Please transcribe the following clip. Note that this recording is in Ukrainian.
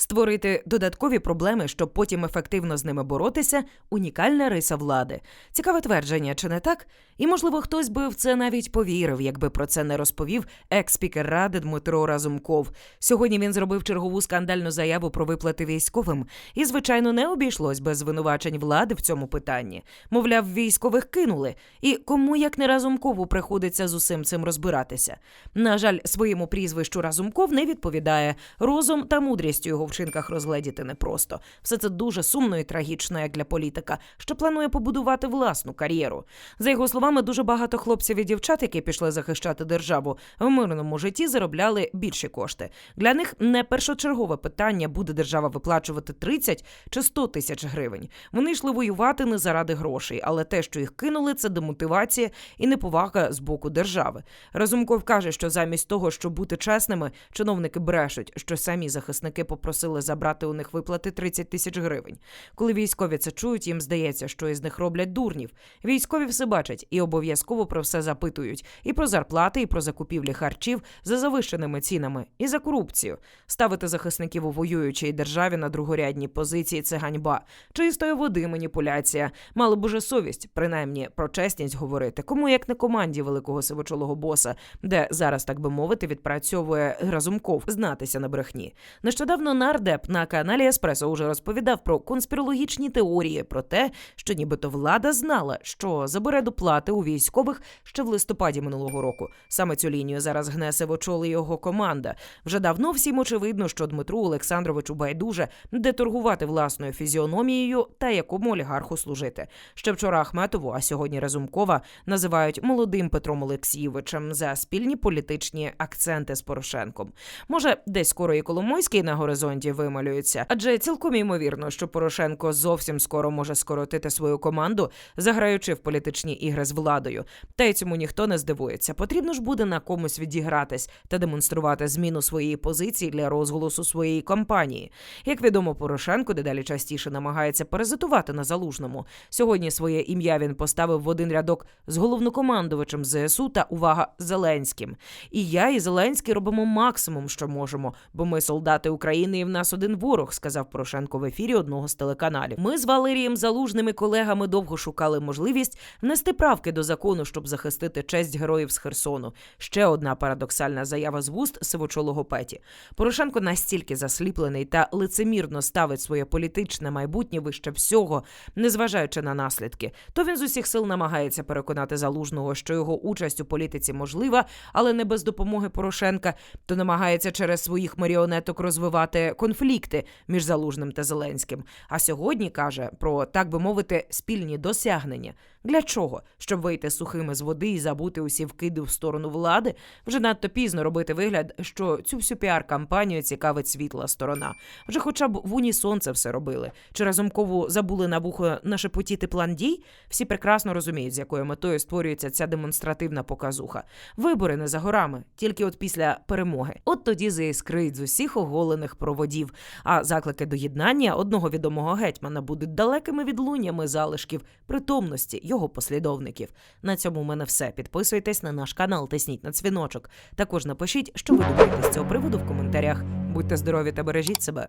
Створити додаткові проблеми, щоб потім ефективно з ними боротися унікальна риса влади. Цікаве твердження, чи не так? І можливо, хтось би в це навіть повірив, якби про це не розповів екс-спікер ради Дмитро Разумков. Сьогодні він зробив чергову скандальну заяву про виплати військовим, і, звичайно, не обійшлось без звинувачень влади в цьому питанні. Мовляв, військових кинули. І кому як не Разумкову приходиться з усім цим розбиратися. На жаль, своєму прізвищу Разумков не відповідає. Розум та мудрість у його вчинках розгледіти непросто. Все це дуже сумно і трагічно, як для політика, що планує побудувати власну кар'єру. За його словами, дуже багато хлопців і дівчат, які пішли захищати державу, в мирному житті заробляли більші кошти. Для них не першочергове питання буде держава виплачувати 30 чи 100 тисяч гривень. Вони йшли воювати не заради грошей, але те, що їх кинули, це демотивація і неповага з боку держави. Разумков каже, що замість того, щоб бути чесними, чиновники брешуть, що самі захисники попросили забрати у них виплати 30 тисяч гривень. Коли військові це чують, їм здається, що із них роблять дурнів. Військові все бачать і обов'язково про все запитують: і про зарплати, і про закупівлі харчів за завищеними цінами, і за корупцію. Ставити захисників у воюючій державі на другорядні позиції це ганьба. Чистої води маніпуляція. Мали б уже совість, принаймні про чесність говорити. Кому як не команді великого сивочолого боса, де зараз, так би мовити, відпрацьовує Разумков, знатися на брехні. Нещодавно нардеп на каналі Еспресо уже розповідав про конспірологічні теорії про те, що нібито влада знала, що забере доплати у військових ще в листопаді минулого року. Саме цю лінію зараз гне Сивочол і його команда. Вже давно всім очевидно, що Дмитру Олександровичу байдуже де торгувати власною фізіономією та якому олігарху служити. Ще вчора Ахметову, а сьогодні Разумкова називають молодим Петром Олексійовичем за спільні політичні акценти з Порошенком. Може, десь скоро і Коломойський на горизонті вималюється, адже цілком ймовірно, що Порошенко зовсім скоро може скоротити свою команду, заграючи в політичні ігри з владою. Та й цьому ніхто не здивується. Потрібно ж буде на комусь відігратись та демонструвати зміну своєї позиції для розголосу своєї кампанії. Як відомо, Порошенко дедалі частіше намагається паразитувати на залужному. Сьогодні своє ім'я він поставив в один рядок з головнокомандувачем ЗСУ та увага Зеленським. І я, і Зеленський робимо максимум, що можемо, бо ми солдати України, і в нас один ворог, сказав Порошенко в ефірі одного з телеканалів. Ми з Валерієм Залужним і колегами довго шукали можливість внести правки до закону, щоб захистити честь героїв з Херсону. Ще одна парадоксальна заява з вуст сивочолого Петі. Порошенко настільки засліплений та лицемірно ставить своє політичне майбутнє вище всього, незважаючи на наслідки. То він з усіх сил намагається переконати залужного, що його участь у політиці можлива, але не без допомоги Порошенка. То намагається через своїх маріонеток розвивати конфлікти між залужним та Зеленським. А сьогодні каже про так би мовити спільні досягнення. Для чого? Щоб вийти сухими з води і забути усі вкиди в сторону влади? Вже надто пізно робити вигляд, що цю всю піар-кампанію цікавить світла сторона. Вже хоча б в унісон це все робили. Чи разумкову забули на вухо нашепотіти план дій? Всі прекрасно розуміють, з якою метою створюється ця демонстративна показуха. Вибори не за горами, тільки от після перемоги. От тоді заіскрить з усіх оголених проводів. А заклики до єднання одного відомого гетьмана будуть далекими відлуннями залишків притомності його послідовників. На цьому в мене все. Підписуйтесь на наш канал, тисніть на дзвіночок. Також напишіть, що ви думаєте з цього приводу в коментарях. Будьте здорові та бережіть себе.